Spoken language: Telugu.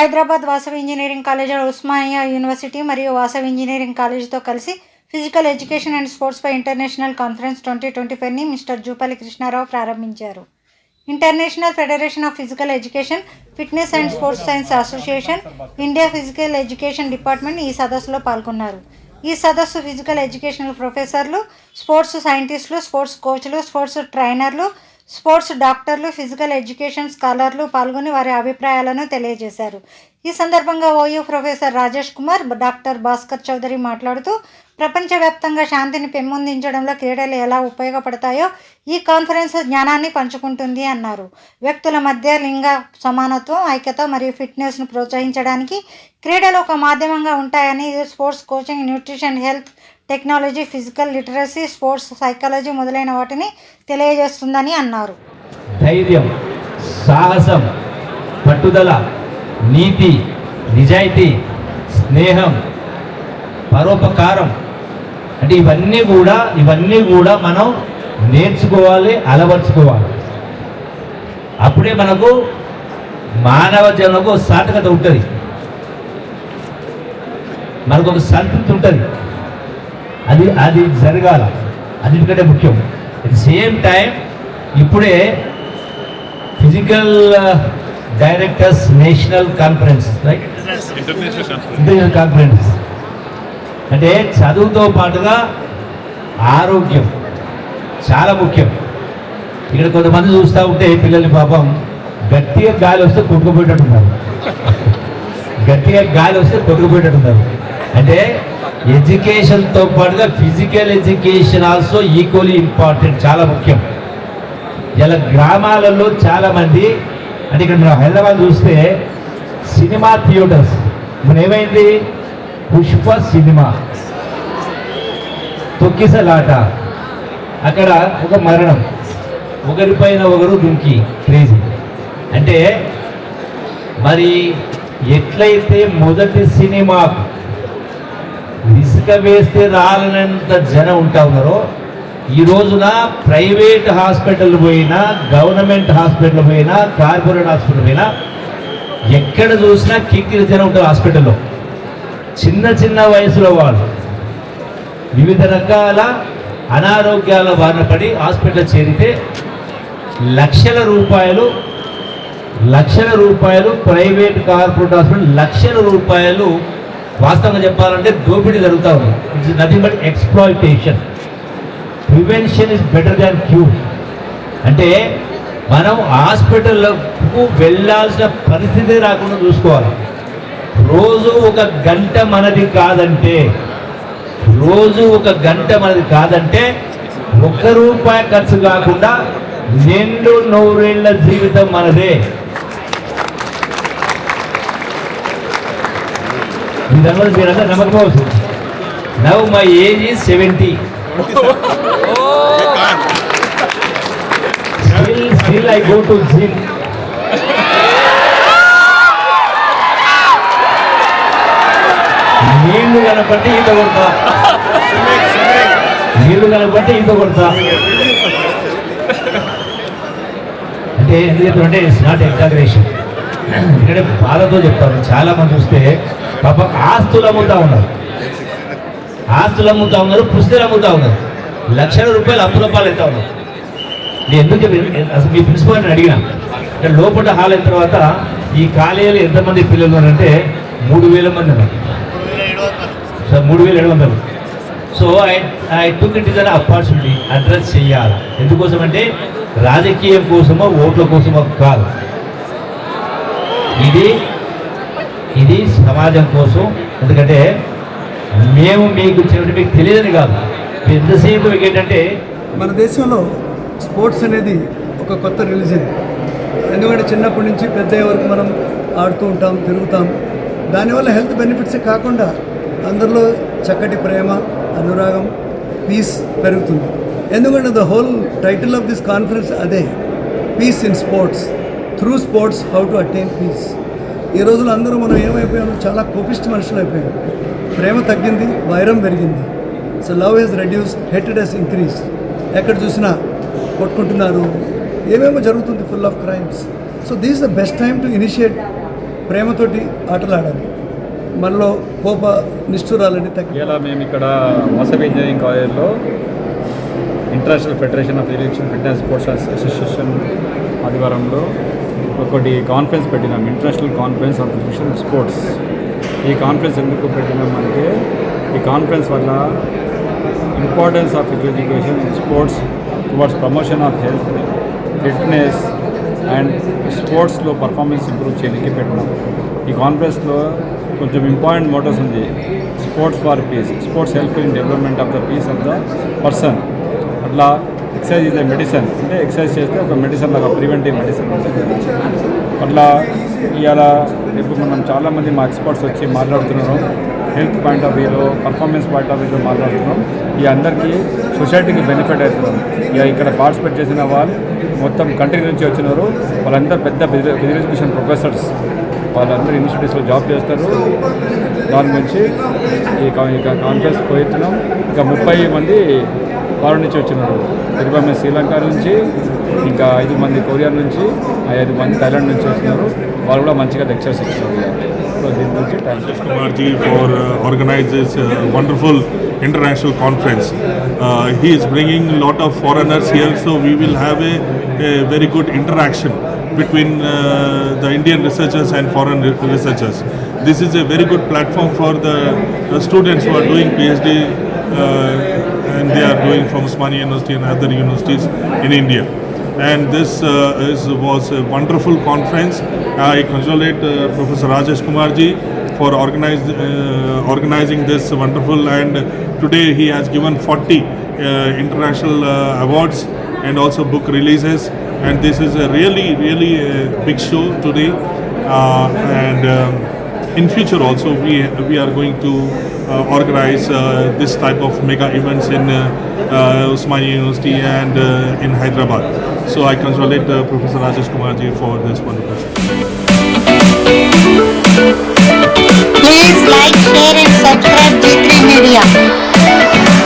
Hyderabad Vasavi engineering college Osmania university మరియు వాసవి ఇంజనీరింగ్ కాలేజీతో కలిసి ఫిజికల్ ఎడ్యుకేషన్ అండ్ స్పోర్ట్స్పై ఇంటర్నేషనల్ కాన్ఫరెన్స్ ట్వంటీ ట్వంటీ ఫైవ్ని మిస్టర్ జూపల్లి కృష్ణారావు ప్రారంభించారు. International federation of physical education fitness and sports science association India physical education department ఈ సదస్సులో పాల్గొన్నారు. ఈ సదస్సు ఫిజికల్ ఎడ్యుకేషనల్ ప్రొఫెసర్లు స్పోర్ట్స్ సైంటిస్టులు స్పోర్ట్స్ కోచ్లు స్పోర్ట్స్ ట్రైనర్లు స్పోర్ట్స్ డాక్టర్లు ఫిజికల్ ఎడ్యుకేషన్ స్కాలర్లు పాల్గొని వారి అభిప్రాయాలను తెలియజేశారు. ఈ సందర్భంగా OU professor Rajesh Kumar doctor Bhaskar Chowdary మాట్లాడుతూ ప్రపంచవ్యాప్తంగా శాంతిని పెంపొందించడంలో క్రీడలు ఎలా ఉపయోగపడతాయో ఈ కాన్ఫరెన్స్ జ్ఞానాన్ని పంచుకుంటుంది అన్నారు. వ్యక్తుల మధ్య లింగ సమానత్వం ఐక్యత మరియు ఫిట్నెస్ను ప్రోత్సహించడానికి క్రీడలు ఒక మాధ్యమంగా ఉంటాయని sports coaching nutrition health technology physical literacy sports psychology మొదలైన వాటిని తెలియజేస్తుందని అన్నారు. ధైర్యం సాహసం పట్టుదల నీతి నిజాయితీ స్నేహం పరోపకారం అంటే ఇవన్నీ కూడా ఇవన్నీ కూడా మనం నేర్చుకోవాలి అలవర్చుకోవాలి. అప్పుడే మనకు మానవ జన్మకు సార్థకత ఉంటుంది. మనకు ఒక సంతృప్తి ఉంటుంది. అది అది జరగాల. అన్నిటికంటే ముఖ్యం. అట్ సేమ్ టైం ఇప్పుడే physical directors national conference right. International conference అంటే చదువుతో పాటుగా ఆరోగ్యం చాలా ముఖ్యం. ఇక్కడ కొంతమంది చూస్తూ ఉంటే పిల్లల్ని పాపం గట్టిగా గాలి వస్తే కొట్టుకుపోయేటట్టున్నారు గట్టిగా గాలి వస్తే కొట్టుకుపోయేటట్టున్నారు అంటే ఎడ్యుకేషన్తో పాటుగా physical education also equally important చాలా ముఖ్యం. ఇలా గ్రామాలలో చాలామంది అంటే ఇక్కడ మనం హైదరాబాద్ చూస్తే సినిమా థియేటర్స్. మన ఏమైంది? పుష్ప సినిమా. తొక్కిసలాట. అక్కడ ఒక మరణం. ఒకరిపైన ఒకరు దుంకి. క్రేజీ అంటే మరి ఎట్లయితే మొదటి సినిమా ఇసుక వేస్తే రాలనంత జనం ఉంటా ఉన్నారో ఈ రోజున ప్రైవేట్ హాస్పిటల్ పోయినా గవర్నమెంట్ హాస్పిటల్ పోయినా కార్పొరేట్ హాస్పిటల్ పోయినా ఎక్కడ చూసినా కిక్కిరి జనం ఉంటారు హాస్పిటల్లో. చిన్న చిన్న వయసులో వాళ్ళు. వివిధ రకాల అనారోగ్యాల బారిన పడి హాస్పిటల్ చేరితే లక్షల రూపాయలు లక్షల రూపాయలు ప్రైవేట్ కార్పొరేట్ హాస్పిటల్ లక్షల రూపాయలు వాస్తవంగా చెప్పాలంటే దోపిడీ జరుగుతూ ఉంది. It's nothing but exploitation prevention is better than cure అంటే మనం హాస్పిటల్కు వెళ్ళాల్సిన పరిస్థితి రాకుండా చూసుకోవాలి. రోజు ఒక గంట మనది కాదంటే రోజు ఒక గంట మనది కాదంటే ఒక్క రూపాయి ఖర్చు కాకుండా నిండు నూరేళ్ళ జీవితం మనదే. మీ దగ్గర మీరంతా నమ్మకం అవుతుంది now my age is seventy still still I go to gym నీళ్ళు కనపట్టి ఈత కొడతా నీళ్ళు కనపట్టి ఈత కొడతా అంటే ఎందుకంటే ఇట్స్ నాట్ ఎగ్జాగరేషన్ ఎందుకంటే బాధతో చెప్తాను చాలా మంది చూస్తే పాప ఆస్తులు అమ్ముతా ఉన్నారు. ఆస్తులు అమ్ముతా ఉన్నారు పుస్తకాలు అమ్ముతా ఉన్నారు. లక్షల రూపాయలు అప్పు రూపాయలు ఎంత ఉన్నారు. నేను ఎందుకు అసలు మీ ప్రిన్సిపాల్ని అడిగిన. అంటే లోపల హాల్ అయిన తర్వాత ఈ కాలేజీలో ఎంతమంది పిల్లలు ఉన్నారంటే మూడు వేల మంది ఉన్నారు. సార్ మూడు వేల ఏడు వందలు. So I I took it is an opportunity address చేయాలి. ఎందుకోసం అంటే రాజకీయం కోసమో ఓట్ల కోసమో కాదు. ఇది ఇది సమాజం కోసం ఎందుకంటే మేము మీకు చెప్పిన మీకు తెలియదని కాదు. ఎంతసేపు మీకు ఏంటంటే మన దేశంలో స్పోర్ట్స్ అనేది ఒక కొత్త రిలీజన్ ఎందుకంటే చిన్నప్పటి నుంచి పెద్ద వరకు మనం ఆడుతూ ఉంటాం తిరుగుతాం. దానివల్ల హెల్త్ బెనిఫిట్సే కాకుండా అందరిలో చక్కటి ప్రేమ అనురాగం పీస్ పెరుగుతుంది. ఎందుకంటే the whole title of this conference అదే peace in sports through sports how to attain peace ఈ రోజుల్లో అందరూ మనం ఏమైపోయాము చాలా కోపిస్ట్ మనుషులు అయిపోయాం ప్రేమ తగ్గింది వైరం పెరిగింది. సో లవ్ హెస్ రెడ్యూస్ హెటెడ్ హెస్ ఇంక్రీజ్ ఎక్కడ చూసినా కొట్టుకుంటున్నారు. ఏమేమో జరుగుతుంది full of crimes so this the best time to initiate ప్రేమతోటి ఆటలు ఆడాలి మనలో కోప నిష్ఠురాలని తగ్గి ఇలా మేము ఇక్కడ వాసవి ఇంజనీరింగ్ కాలేజ్లో international federation of education fitness sports association ఆదివారంలో ఒకటి కాన్ఫరెన్స్ పెట్టినాం international conference of education sports ఈ కాన్ఫరెన్స్ ఎందుకు పెట్టినామంటే ఈ కాన్ఫరెన్స్ వల్ల importance of education sports towards promotion of health fitness and స్పోర్ట్స్లో పర్ఫార్మెన్స్ ఇంప్రూవ్ చేయడానికి పెట్టినాం. ఈ కాన్ఫరెన్స్లో కొంచెం ఇంపార్టెంట్ మోటర్స్ ఉంది. Sports for peace sports help in development of the peace of the person అట్లా ఎక్సర్సైజ్ ఇస్ ఎ మెడిసిన్. అంటే ఎక్సర్సైజ్ చేస్తే ఒక మెడిసిన్ లాగా ప్రివెంటివ్ మెడిసిన్. అట్లా ఇవాళ రేపు మనం చాలామంది మా ఎక్స్పర్ట్స్ వచ్చి మాట్లాడుతున్నారు. హెల్త్ పాయింట్ ఆఫ్ వ్యూలో పర్ఫార్మెన్స్ పాయింట్ ఆఫ్ వ్యూలో మాట్లాడుతున్నాం ఈ అందరికీ సొసైటీకి బెనిఫిట్ అవుతున్నాం ఇక ఇక్కడ పార్టిసిపేట్ చేసిన వాళ్ళు మొత్తం కంట్రీ నుంచి వచ్చినారు. వాళ్ళందరూ పెద్ద ఫిజికల్ ఎడ్యుకేషన్ ప్రొఫెసర్స్. వాళ్ళందరూ ఇన్స్టిట్యూట్స్లో జాబ్ చేస్తారు. దాని గురించి ఈ కాన్ఫరెన్స్ పోతున్నాం ఇంకా ముప్పై మంది వారి నుంచి వచ్చినారు ఇరవై మంది శ్రీలంక నుంచి ఇంకా ఐదు మంది కొరియా నుంచి ఐదు మంది థైలాండ్ నుంచి వచ్చినారు వాళ్ళు కూడా మంచిగా లెక్చర్స్ ఇచ్చినారు సో దీని గురించి thank you Kumar ji for uh, international conference. Uh, he is bringing a lot of foreigners here, so we will have a, a very good interaction between uh, the Indian researchers and foreign researchers. This is a very good platform for the the students who are doing PhD uh, and they are doing from Osmania University and other universities in India. And this uh, is, was a wonderful conference. I congratulate uh, Professor Rajesh Kumarji for organize, uh, organizing this wonderful and today he has given 40 uh, international awards and also book releases. And this is a really really big show today. Uh, and um, in future also we we are going to uh, organize uh, this type of mega events in uh, uh, Osmania University and uh, in Hyderabad. So I congratulate uh, Professor Rajesh Kumarji for this wonderful. Please like, share and subscribe G3 Media.